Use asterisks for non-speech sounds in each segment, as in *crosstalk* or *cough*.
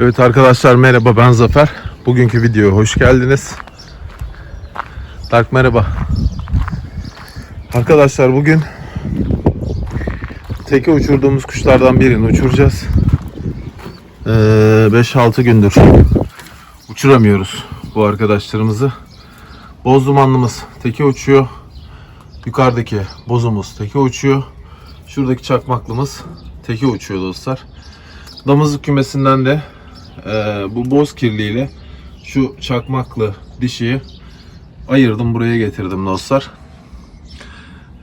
Evet arkadaşlar merhaba ben Zafer. Bugünkü videoya hoş geldiniz. Dark merhaba. Arkadaşlar bugün teke uçurduğumuz kuşlardan birini uçuracağız. Ee, 5-6 gündür uçuramıyoruz bu arkadaşlarımızı. Boz dumanlımız teke uçuyor. Yukarıdaki bozumuz teke uçuyor. Şuradaki çakmaklımız teke uçuyor dostlar. Damızlık kümesinden de e, bu boz kirliğiyle şu çakmaklı dişiyi ayırdım buraya getirdim dostlar.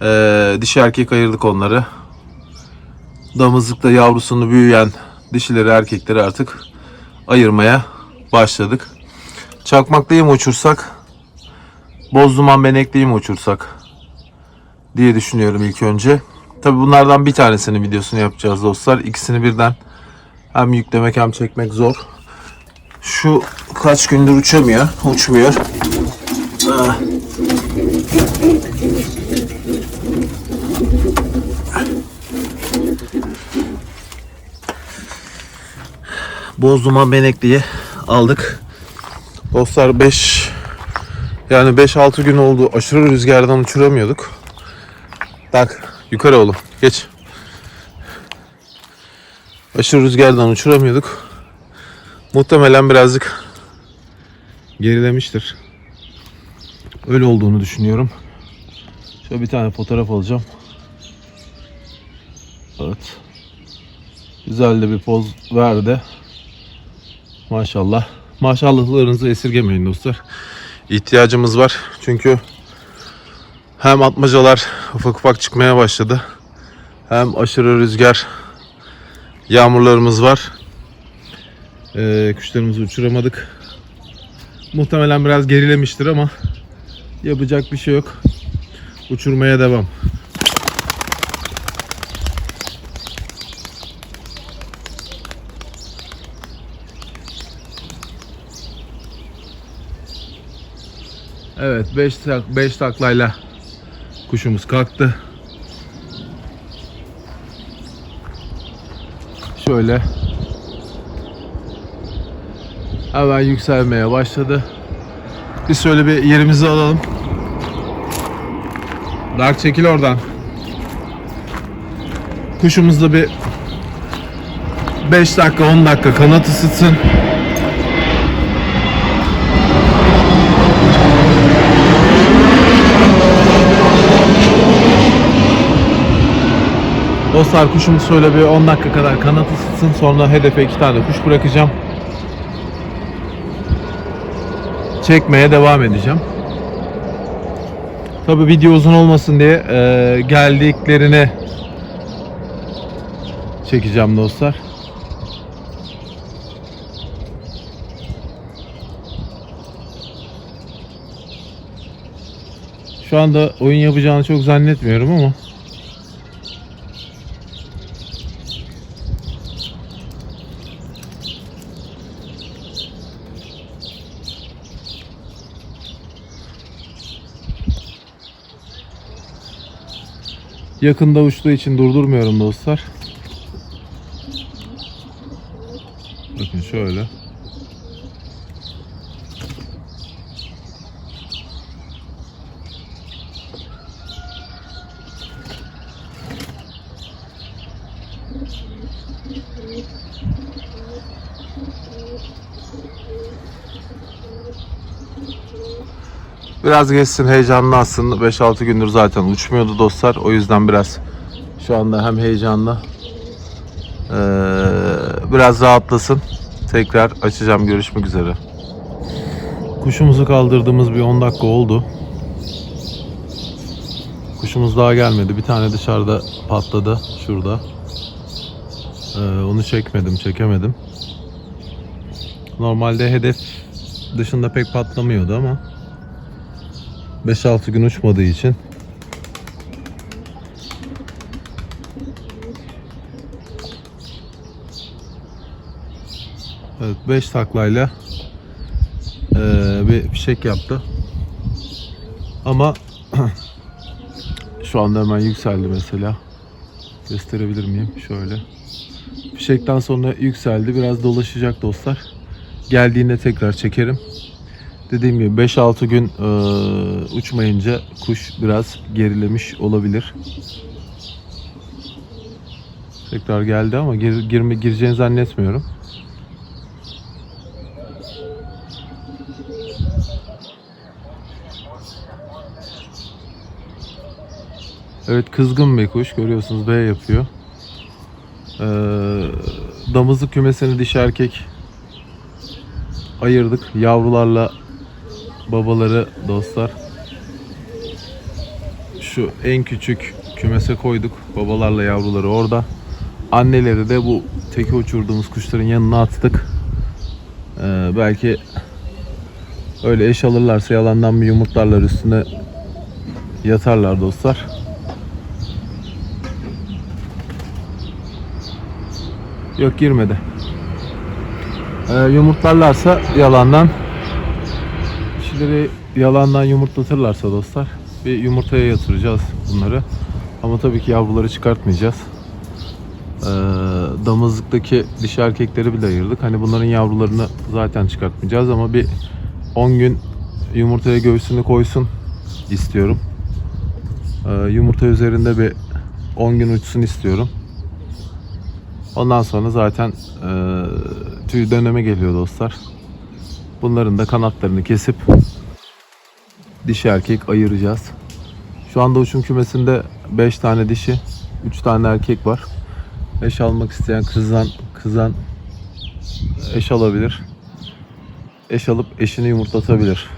E, dişi erkek ayırdık onları. Damızlıkta yavrusunu büyüyen dişileri erkekleri artık ayırmaya başladık. Çakmaklıyı mı uçursak, boz duman benekliyi mi uçursak diye düşünüyorum ilk önce. Tabi bunlardan bir tanesinin videosunu yapacağız dostlar. İkisini birden hem yüklemek hem çekmek zor. Şu kaç gündür uçamıyor, uçmuyor. Ah. Boz duman benekliyi aldık. Dostlar 5 yani 5-6 gün oldu. Aşırı rüzgardan uçuramıyorduk. Tak yukarı oğlum geç. Aşırı rüzgardan uçuramıyorduk. Muhtemelen birazcık gerilemiştir. Öyle olduğunu düşünüyorum. Şöyle bir tane fotoğraf alacağım. Evet. Güzel de bir poz verdi. Maşallah. Maşallahlarınızı esirgemeyin dostlar. İhtiyacımız var. Çünkü hem atmacalar ufak ufak çıkmaya başladı. Hem aşırı rüzgar yağmurlarımız var. Ee, kuşlarımızı uçuramadık. Muhtemelen biraz gerilemiştir ama yapacak bir şey yok. Uçurmaya devam. Evet 5 tak 5 taklayla kuşumuz kalktı. Şöyle hemen yükselmeye başladı. Biz şöyle bir yerimizi alalım. Dark çekil oradan. Kuşumuz da bir 5 dakika 10 dakika kanat ısıtsın. Dostlar kuşumuz şöyle bir 10 dakika kadar kanat ısıtsın. Sonra hedefe iki tane kuş bırakacağım. Çekmeye devam edeceğim. Tabi video uzun olmasın diye e, geldiklerini çekeceğim dostlar. Şu anda oyun yapacağını çok zannetmiyorum ama yakında uçtuğu için durdurmuyorum dostlar. Bakın şöyle. Biraz geçsin heyecanlansın. 5-6 gündür zaten uçmuyordu dostlar. O yüzden biraz şu anda hem heyecanlı biraz rahatlasın. Tekrar açacağım. Görüşmek üzere. Kuşumuzu kaldırdığımız bir 10 dakika oldu. Kuşumuz daha gelmedi. Bir tane dışarıda patladı. Şurada. Onu çekmedim, çekemedim. Normalde hedef dışında pek patlamıyordu ama 5-6 gün uçmadığı için Evet 5 taklayla eee, bir fişek yaptı. Ama *clears throat* şu anda hemen yükseldi mesela. Gösterebilir miyim? Şöyle. fişekten sonra yükseldi. Biraz dolaşacak dostlar. Geldiğinde tekrar çekerim. Dediğim gibi 5-6 gün e, uçmayınca kuş biraz gerilemiş olabilir. Tekrar geldi ama gir, girme, gireceğini zannetmiyorum. Evet kızgın bir kuş görüyorsunuz B yapıyor. Ee, damızlık kümesini dişi erkek ayırdık. Yavrularla babaları dostlar. Şu en küçük kümese koyduk. Babalarla yavruları orada. Anneleri de bu teke uçurduğumuz kuşların yanına attık. Ee, belki öyle eş alırlarsa yalandan bir yumurtlarlar üstüne yatarlar dostlar. Yok girmedi. Ee, yumurtlarlarsa yalandan kişileri yalandan yumurtlatırlarsa dostlar bir yumurtaya yatıracağız bunları. Ama tabii ki yavruları çıkartmayacağız. Ee, damızlıktaki dişi erkekleri bile ayırdık. Hani bunların yavrularını zaten çıkartmayacağız ama bir 10 gün yumurtaya göğsünü koysun istiyorum. Ee, yumurta üzerinde bir 10 gün uçsun istiyorum. Ondan sonra zaten e, tüy döneme geliyor dostlar. Bunların da kanatlarını kesip dişi erkek ayıracağız. Şu anda uçum kümesinde 5 tane dişi, 3 tane erkek var. Eş almak isteyen kızan kızan eş alabilir. Eş alıp eşini yumurtlatabilir.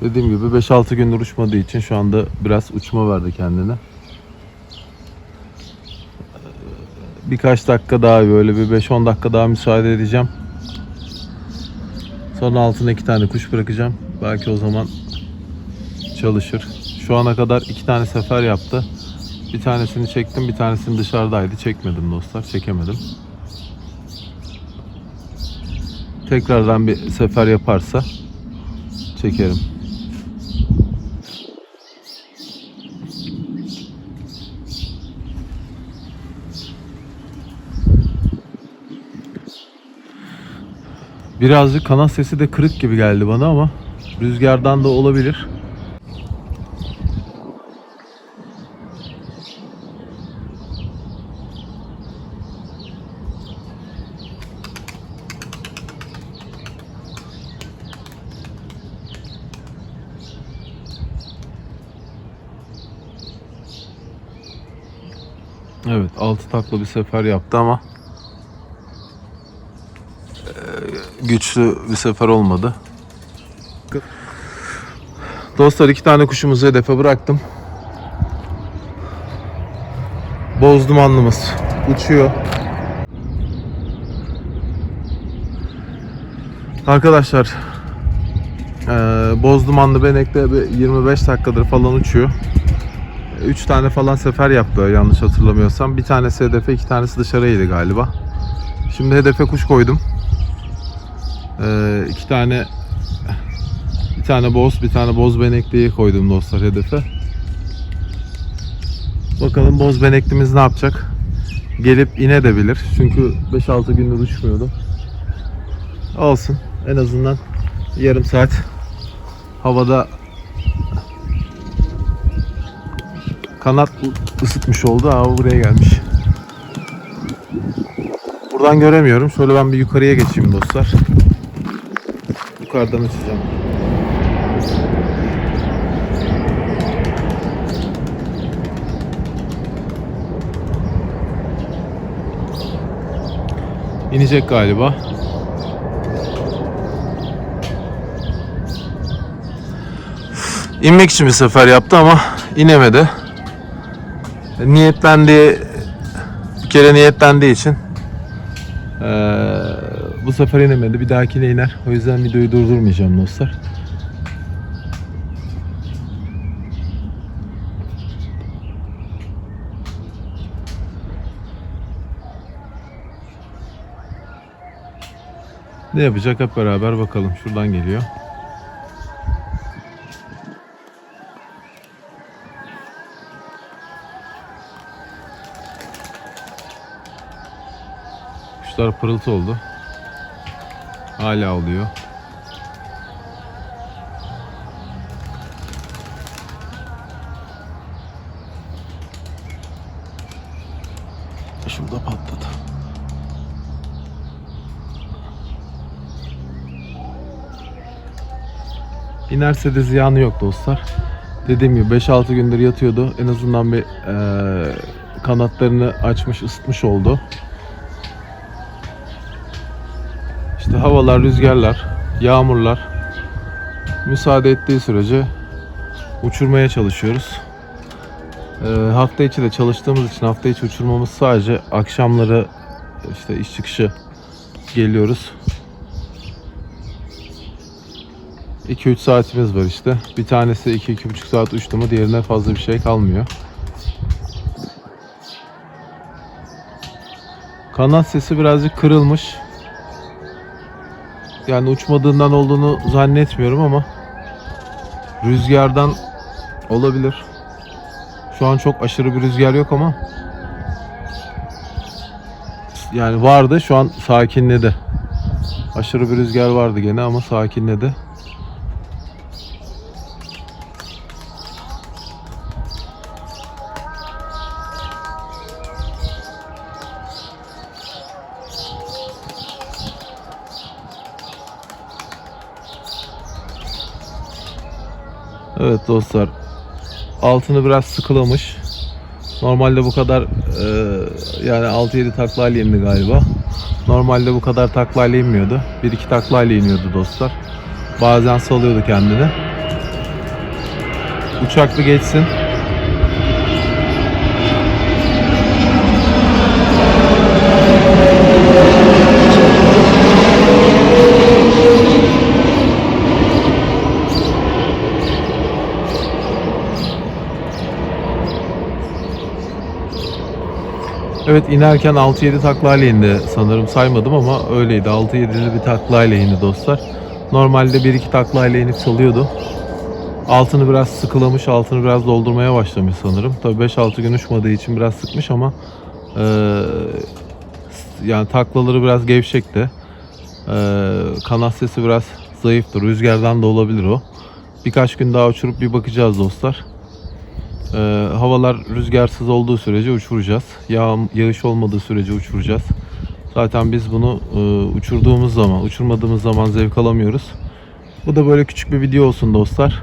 Dediğim gibi 5-6 gündür uçmadığı için şu anda biraz uçma verdi kendine. Birkaç dakika daha böyle bir 5-10 dakika daha müsaade edeceğim. Sonra altına iki tane kuş bırakacağım. Belki o zaman çalışır. Şu ana kadar iki tane sefer yaptı. Bir tanesini çektim, bir tanesini dışarıdaydı. Çekmedim dostlar, çekemedim. Tekrardan bir sefer yaparsa çekerim. Birazcık kanat sesi de kırık gibi geldi bana ama rüzgardan da olabilir. Evet, altı takla bir sefer yaptı ama güçlü bir sefer olmadı. Dostlar iki tane kuşumuzu hedefe bıraktım. Boz dumanlımız uçuyor. Arkadaşlar eee boz dumanlı benekte bir 25 dakikadır falan uçuyor. 3 tane falan sefer yaptı yanlış hatırlamıyorsam. Bir tanesi hedefe, iki tanesi dışarıydı galiba. Şimdi hedefe kuş koydum. Ee, iki tane bir tane boz bir tane boz benekliyi koydum dostlar hedefe. Bakalım boz beneklimiz ne yapacak? Gelip inebilir. Çünkü 5-6 gündür uçmuyordu. Olsun. En azından yarım saat havada kanat ısıtmış oldu. O buraya gelmiş. Buradan göremiyorum. Şöyle ben bir yukarıya geçeyim dostlar. Yukarıdan uçacağım. İnecek galiba. İnmek için bir sefer yaptı ama inemedi. Niyetlendi bir kere niyetlendiği için ee, bu sefer inemedi. Bir dahakine iner. O yüzden videoyu durdurmayacağım dostlar. Ne yapacak hep beraber bakalım. Şuradan geliyor. Kuşlar pırıltı oldu. Hala oluyor. Şurada patladı. İnerse de ziyanı yok dostlar. Dediğim gibi 5-6 gündür yatıyordu. En azından bir eee, kanatlarını açmış, ısıtmış oldu. İşte havalar, rüzgarlar, yağmurlar müsaade ettiği sürece uçurmaya çalışıyoruz. Eee, hafta içi de çalıştığımız için hafta içi uçurmamız sadece akşamları işte iş çıkışı geliyoruz. 2-3 saatimiz var işte. Bir tanesi 2-2,5 saat uçtu mu diğerine fazla bir şey kalmıyor. Kanat sesi birazcık kırılmış. Yani uçmadığından olduğunu zannetmiyorum ama rüzgardan olabilir. Şu an çok aşırı bir rüzgar yok ama yani vardı şu an sakinledi. Aşırı bir rüzgar vardı gene ama sakinledi. Evet dostlar. Altını biraz sıkılamış. Normalde bu kadar e, yani 6-7 taklayla indi galiba. Normalde bu kadar taklayla inmiyordu. 1-2 taklayla iniyordu dostlar. Bazen salıyordu kendini. Uçaklı geçsin. Evet inerken 6-7 taklayla indi sanırım saymadım ama öyleydi. 6-7'li bir taklayla indi dostlar. Normalde 1-2 taklayla inip salıyordu. Altını biraz sıkılamış, altını biraz doldurmaya başlamış sanırım. Tabii 5-6 gün uçmadığı için biraz sıkmış ama eee, yani taklaları biraz gevşekti. Eee kanat sesi biraz zayıftır. Rüzgardan da olabilir o. Birkaç gün daha uçurup bir bakacağız dostlar. Ee, havalar rüzgarsız olduğu sürece uçuracağız. Yağ, yağış olmadığı sürece uçuracağız. Zaten biz bunu e, uçurduğumuz zaman, uçurmadığımız zaman zevk alamıyoruz. Bu da böyle küçük bir video olsun dostlar.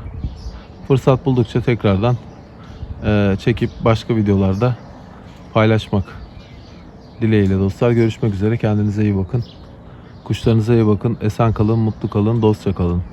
Fırsat buldukça tekrardan e, çekip başka videolarda paylaşmak dileğiyle dostlar. Görüşmek üzere. Kendinize iyi bakın. Kuşlarınıza iyi bakın. Esen kalın, mutlu kalın, dostça kalın.